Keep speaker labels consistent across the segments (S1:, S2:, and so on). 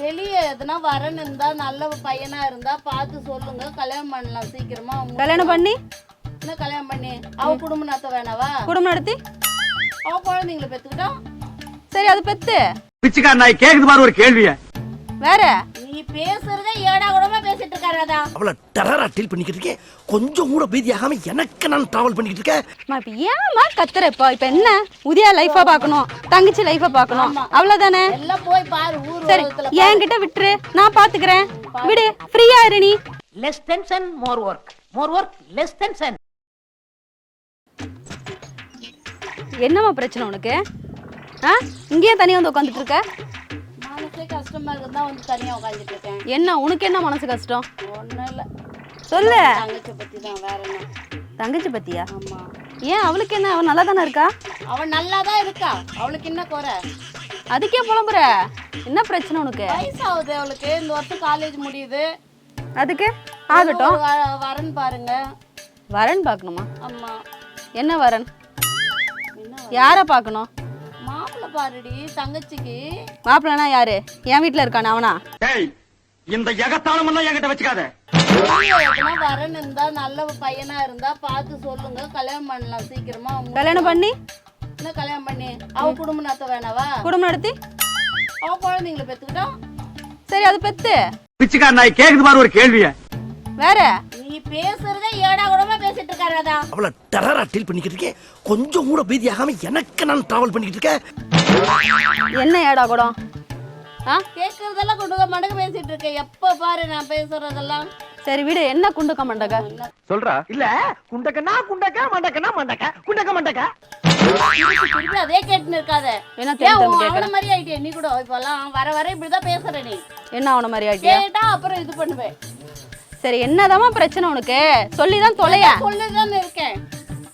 S1: வெளியே எதுனா வரன்னு இருந்தா நல்ல பையனா இருந்தா பார்த்து சொல்லுங்க. கல்யாணம் பண்ணலாம் சீக்கிரமா. அவங்க
S2: கல்யாணம் பண்ணி?
S1: என்ன கல்யாணம் பண்ணி? அவ குடும்பம் நடத்த வேணாவா?
S2: குடும்பம் நடத்தி?
S1: அவ குழந்தைங்களை பெத்துக்கிட்டோம்
S2: சரி அது பெத்து.
S3: பிச்சைக்கார நாய் கேக்குது பாரு ஒரு கேள்விய.
S2: வேற?
S1: பேசுறதே ஏடா கூடமா பேசிட்டு இருக்காரு அதான்
S4: அவள டெரரா டீல் பண்ணிக்கிட்டு இருக்கேன் கொஞ்சம் கூட பீதியாகாம எனக்கு நான் டிராவல் பண்ணிக்கிட்டு இருக்கேன்.
S2: அம்மா இப்ப கத்துற? இப்போ இப்ப என்ன? உதயா லைஃபா பார்க்கணும். தங்கச்சி லைஃபா பார்க்கணும். அவ்வளவுதானே?
S1: எல்லாம் போய் பாரு ஊர்
S2: சரி
S1: உலகத்துல
S2: என்கிட்ட விட்டுரு. நான் பாத்துக்கிறேன். விடு. ஃப்ரீயா இரு நீ.
S5: Less tension, more work. More work, less tension.
S2: என்னம்மா பிரச்சனை உனக்கு? ஆ? இங்கேயே தனியா வந்து உட்காந்துட்டு இருக்க?
S1: மனசே கஷ்டமா இருக்குதான் வந்து தனியா உட்காந்துட்டு இருக்கேன்
S2: என்ன உனக்கு என்ன மனசு கஷ்டம்?
S1: ஒண்ணும் இல்ல.
S2: சொல்லு.
S1: தங்கச்சி பத்தி தான் வேற என்ன?
S2: தங்கச்சி பத்தியா?
S1: ஆமா.
S2: ஏன் அவளுக்கு என்ன அவன் நல்லா தானே இருக்கா?
S1: அவன் நல்லா தான் இருக்கா. அவளுக்கு என்ன குறை?
S2: அதுக்கே புலம்புற. என்ன பிரச்சனை உனக்கு?
S1: வயசாகுது அவளுக்கு. இந்த வருஷம் காலேஜ் முடியுது.
S2: அதுக்கு? ஆகட்டும்.
S1: வரன் பாருங்க.
S2: வரன் பார்க்கணுமா?
S1: ஆமா.
S2: என்ன வரன்? யாரை பார்க்கணும்?
S1: பாருடி தங்கச்சிக்கு.
S2: மாப்பிள்ளனா யாரு? என் வீட்ல இருக்கானே அவனா?
S3: இந்த எகத்தாளம் எல்லாம் என்கிட்ட வச்சுக்காத.
S1: வரன் இருந்தா நல்ல பையனா இருந்தா பார்த்து சொல்லுங்க. கல்யாணம் பண்ணலாம் சீக்கிரமா.
S2: கல்யாணம் பண்ணி?
S1: என்ன கல்யாணம் பண்ணி? அவ குடும்பம் நடத்த வேணாவா?
S2: குடும்பம் நடத்தி?
S1: அவ குழந்தைங்களை பெத்துக்கிட்டோம்
S2: சரி அது பெத்து.
S3: பிச்சைக்கார நாய் கேக்குது பாரு ஒரு கேள்விய.
S2: வேற?
S1: நீ பேசுறதே ஏடா கூடமா பேசிட்டு இருக்காரு அதான்
S4: அவள டெரரா டீல் பண்ணிக்கிட்டு இருக்கேன் கொஞ்சம் கூட பீதியாகாம எனக்கு நான் டிராவல் பண்ணிக்கிட்டு இருக்கேன்.
S2: என்ன ஏடா குடம்? ஆ?
S1: கேக்குறதெல்லாம் கொண்டு வந்து மடங்கு பேசிட்டு இருக்கேன் எப்ப பாரு நான் பேசுறதெல்லாம்.
S2: சரி விடு என்ன குண்டுக்க மண்டக?
S3: சொல்றா?
S4: இல்ல குண்டக்கனா குண்டக்க மண்டக்கனா மண்டக்க. குண்டக்க மண்டக்க.
S1: அதே கேட்டுன்னு இருக்காத. அவன மாதிரி ஆயிட்டே நீ கூட இப்பெல்லாம் வர வர இப்படிதான் பேசுற நீ.
S2: என்ன அவன மாதிரி ஆட்டியா
S1: கேட்டா அப்புறம் இது பண்ணுவேன்.
S2: சரி என்னதாம்மா பிரச்சனை உனக்கு? சொல்லிதான் தொலைய.
S1: சொல்லிதானே இருக்கேன்.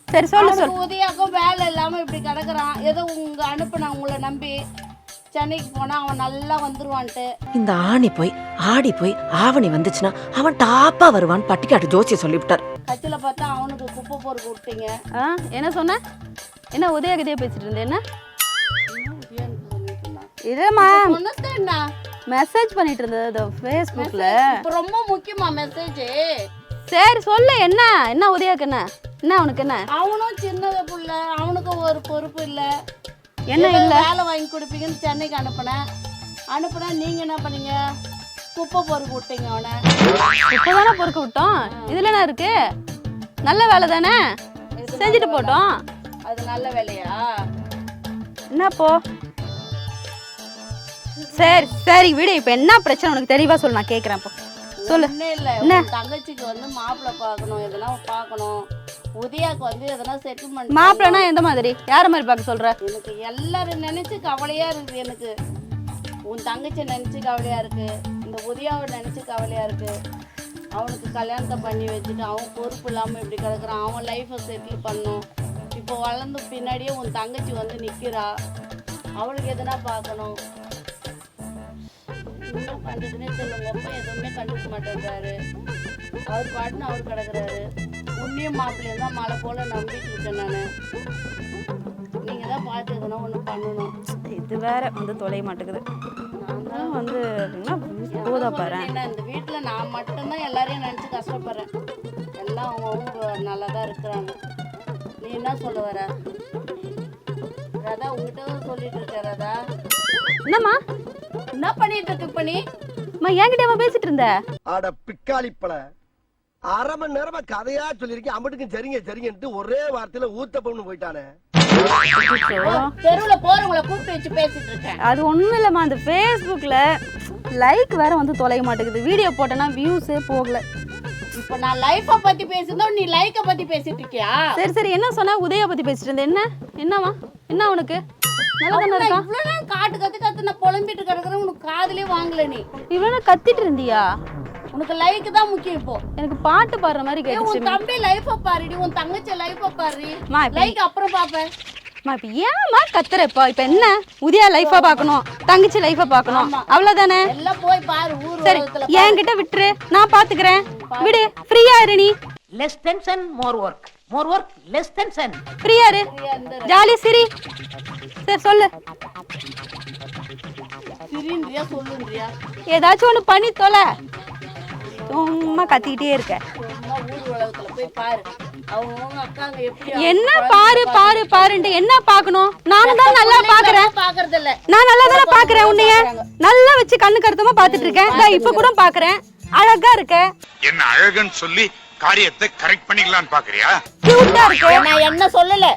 S2: சரி சொல்லு சொல்லு.
S1: உதயாக்கும் வேலை இல்லாம இப்படி கிடக்குறான். ஏதோ உங்க அனுப்புன உங்களை நம்பி சென்னைக்கு போனா அவன் நல்லா வந்துருவான்ட்டு.
S6: இந்த ஆணி போய் ஆடி போய் ஆவணி வந்துச்சுன்னா அவன் டாப்பா வருவான் பட்டிக்காட்டு ஜோசிய சொல்லிவிட்டார்.
S1: கட்சியில பார்த்தா அவனுக்கு குப்பை பொறுக்கு விட்டீங்க.
S2: ஆ என்ன சொன்ன? என்ன உதயகதியா பேசிட்டு என்ன?
S1: இருந்தான்.
S2: இதேம்மா
S1: சொன்னது என்ன?
S2: மெசேஜ் பண்ணிட்டு இருந்தது ஃபேஸ்புக்ல
S1: இப்ப ரொம்ப முக்கியமா மெசேஜ்
S2: சரி சொல்லு என்ன? என்ன உதயாக்கு என்ன? என்ன அவனுக்கு என்ன?
S1: அவனும் சின்ன புள்ள அவனுக்கும் ஒரு பொறுப்பு இல்ல.
S2: என்ன இல்ல?
S1: வேலை வாங்கி கொடுப்பீங்கன்னு சென்னைக்கு அனுப்புனேன். அனுப்புனா நீங்க என்ன பண்ணீங்க? குப்பை பொறுக்கு விட்டீங்க அவனை.
S2: இப்பதானே பொறுக்க விட்டோம்? இதுல என்ன இருக்கு? நல்ல வேலை தானே? செஞ்சுட்டு போட்டோம்.
S1: அது நல்ல வேலையா?
S2: என்ன போ? சரி சரி விடு. இப்ப என்ன பிரச்சனை உனக்கு தெளிவா சொல்லு நான் கேக்குறேன் இப்போ சொல்லு. என்ன?
S1: தங்கச்சிக்கு வந்து மாப்பிள்ளை பார்க்கணும் எதனா பார்க்கணும். உதயாக்கு வந்து எதனா செட்டில்மெண்ட்
S2: மாப்பிள்ளனா எந்த மாதிரி? யார மாதிரி பார்க்க சொல்ற?
S1: எனக்கு எல்லாரும் நினைச்சு கவலையா இருக்குது எனக்கு. உன் தங்கச்சி நினைச்சு கவலையா இருக்கு. இந்த உதயாவை நினைச்சு கவலையா இருக்கு. அவனுக்கு கல்யாணத்தை பண்ணி வச்சுட்டு அவன் பொறுப்பு இல்லாம இப்படி கிடக்குறான். அவன் லைஃப்பை செட்டில் பண்ணும் இப்போ வளர்ந்து பின்னாடியே உன் தங்கச்சி வந்து நிக்கிறா. அவளுக்கு எதனா பார்க்கணும். என்ன பண்றதுன்னே தெரியல உங்க அப்பா எதுவுமே கண்டுக்க மாட்டேங்கிறாரு அவர் பாட்டுன்னு அவர் கிடக்குறாரு. உன்னையும் மாப்பிள்ளையும் தான் மழை போல நம்பிட்டு இருக்கேன் நான். நீங்க தான் பார்த்து எதுனா ஒன்று பண்ணணும்.
S2: இது வேற வந்து தொலைய மாட்டேங்குது.
S1: நான்
S2: வந்து போதா பாரு
S1: இந்த வீட்ல நான் மட்டும்தான் எல்லாரையும் நினைச்சு கஷ்டப்படுறேன். எல்லாம் அவங்கவுங்க நல்லா தான் இருக்கிறாங்க. நீ என்ன சொல்ல வர? ராதா உங்ககிட்ட சொல்லிட்டு இருக்க ராதா.
S2: என்னம்மா?
S1: என்ன பண்ணிட்டு இருக்கு இப்ப நீ?
S2: அம்மா என்கிட்ட பேசிட்டு இருந்த?
S4: அட பிக்காளிப்பழ அரை மணி நேரமா கதையா சொல்லிருக்கேன். அம்பட்டுக்கும் சரிங்க சரிங்கன்ட்டு ஒரே வார்த்தையில ஊத்தப்பம்னு போயிட்டானே.
S1: தெருவுல போறவங்கள கூப்பிட்டு வச்சு பேசிட்டு இருக்கேன்.
S2: அது ஒண்ணும் இல்லம்மா அந்த ஃபேஸ்புக்ல லைக் வேற வந்து தொலைய மாட்டேங்குது. வீடியோ போட்டேன்னா வியூஸே போகல.
S1: இப்ப நான் லைஃப பத்தி பேசியிருந்தோம் நீ லைக்க பத்தி பேசிட்டு இருக்கியா?
S2: சரி சரி. என்ன சொன்னா? உதய பத்தி பேசிட்டு இருந்த. என்ன? என்னவா என்ன உனக்கு? நல்லா தானே
S1: நான்
S2: இருக்கான்
S1: இவ்வளவு நேரம் காட்டு கத்து கத்து நான் புலம்பிட்டு கிடக்குறேன் உனக்கு காதுலயே வாங்கல நீ.
S2: இவ்வளவு கத்திட்டு இருந்தியா?
S1: உனக்கு லைக் தான் முக்கியம் இப்போ.
S2: எனக்கு பாட்டு பாடுற மாதிரி கேட்டுச்சு
S1: உன் தம்பி லைஃப பாருடி உன் தங்கச்சி லைஃப பாரு.
S2: அம்மா, இப்ப
S1: லைக் அப்புறம் பாப்பேன்.
S2: இப்ப ஏம்மா கத்துற இப்போ? இப்ப என்ன? உதயா லைஃபா பார்க்கணும் தங்கச்சி லைஃபா பார்க்கணும்
S1: ஆமா.
S2: அவ்வளவுதானே?
S1: எல்லாம் போய் பாரு ஊர்
S2: சரி என்கிட்ட விட்டுரு. நான் பாத்துக்கிறேன். விடு. ஃப்ரீயா இரு நீ.
S5: Less tension, more work. More work, less tension.
S2: ஃப்ரீயா இரு. ஜாலி சிரி. சரி சொல்லு.
S1: சொல்லுன்றியா
S2: ஏதாச்சும் ஒன்று பண்ணி தொலை. சும்மா கத்திக்கிட்டே இருக்க.
S1: சும்மா ஊர் உலகத்துல போய் பாரு. அவங்க அக்காங்க எப்படி
S2: என்ன பாரு பாரு பாருன்ட்டு என்ன பார்க்கணும் நானும் தான் நல்லா பாக்குறேன். நான் நல்லா தானே பாக்குறேன் உன்னைய. நல்லா வச்சு கண்ணு கருத்தமா பாத்துட்டு இருக்கேன். இப்ப கூட பாக்குறேன். அழகா இருக்க.
S7: என்ன அழகுன்னு சொல்லி காரியத்தை கரெக்ட் பண்ணிக்கலாம்னு பாக்குறியா?
S2: கியூட்டா இருக்க.
S1: நான் என்ன சொல்லல?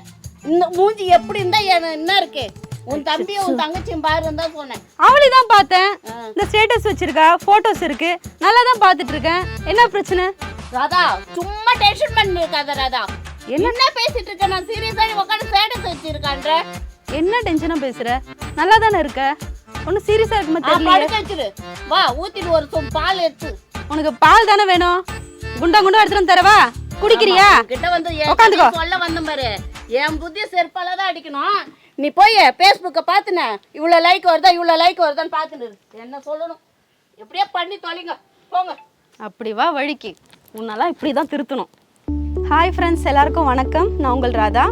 S1: இந்த மூஞ்சி எப்படி இருந்தா என்ன இருக்கு? உன் தம்பியும் உன் தங்கச்சியும் பாருன்னு தான் சொன்னேன்.
S2: அவளையும் தான் பார்த்தேன் இந்த ஸ்டேட்டஸ் வச்சிருக்கா போட்டோஸ் இருக்கு. நல்லா தான் பாத்துட்டு இருக்கேன். என்ன பிரச்சனை?
S1: ராதா சும்மா டென்ஷன் பண்ணி இருக்காத ராதா. என்ன? பேசிட்டு இருக்க? நான் சீரியஸா உட்காந்து ஸ்டேட்டஸ் வச்சிருக்கான்ற.
S2: என்ன டென்ஷனா பேசுற? நல்லா தானே இருக்க ஒன்னும் சீரியஸா இருக்குமா தெரியல
S1: வா ஊத்திட்டு ஒரு சொம்பு பால் எடுத்து.
S2: உனக்கு பால் தானே வேணும்? குண்டா குண்டா எடுத்துட்டு தரவா? குடிக்கிறியா?
S1: கிட்ட வந்து. கதையை சொல்ல வந்த பாரு. என் புத்தி செருப்பால தான் அடிக்கணும். நீ போய் ஃபேஸ்புக்கை பார்த்துன இவ்வளோ லைக் வருதா இவ்வளோ லைக் வருதான்னு பார்த்துன்னு என்ன சொல்லணும்? எப்படியே பண்ணி தொலைங்க. போங்க.
S2: அப்படி வா வழிக்கு. உன்னெல்லாம் இப்படி தான் திருத்தணும். ஹாய் ஃப்ரெண்ட்ஸ் எல்லாருக்கும் வணக்கம். நான் உங்கள் ராதா.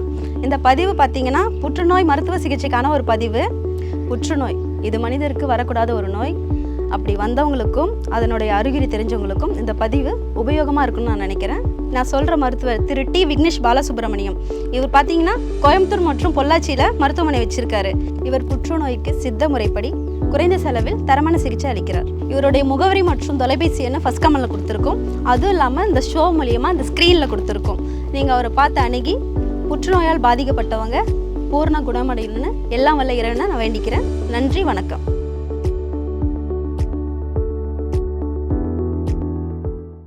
S2: இந்த பதிவு பார்த்தீங்கன்னா புற்றுநோய் மருத்துவ சிகிச்சைக்கான ஒரு பதிவு. புற்றுநோய். இது மனிதருக்கு வரக்கூடாத ஒரு நோய். அப்படி வந்தவங்களுக்கும் அதனுடைய அறிகுறி தெரிஞ்சவங்களுக்கும் இந்த பதிவு உபயோகமாக இருக்கும்னு நான் நினைக்கிறேன். நான் சொல்கிற மருத்துவர் திரு டி. விக்னேஷ் பாலசுப்ரமணியம். இவர் பார்த்தீங்கன்னா கோயம்புத்தூர் மற்றும் பொள்ளாச்சியில் மருத்துவமனை வச்சிருக்காரு. இவர் புற்றுநோய்க்கு சித்த முறைப்படி குறைந்த செலவில் தரமான சிகிச்சை அளிக்கிறார். இவருடைய முகவரி மற்றும் தொலைபேசி எண்ணை ஃபஸ்ட் கமலில் கொடுத்துருக்கோம். அதுவும் இல்லாமல் இந்த ஷோ மூலியமாக இந்த ஸ்க்ரீனில் கொடுத்துருக்கோம். நீங்கள் அவரை பார்த்து அணுகி புற்றுநோயால் பாதிக்கப்பட்டவங்க பூர்ண குணமடையணும்னு எல்லாம் வல்ல இறைவனை நான் வேண்டிக்கிறேன். நன்றி வணக்கம்.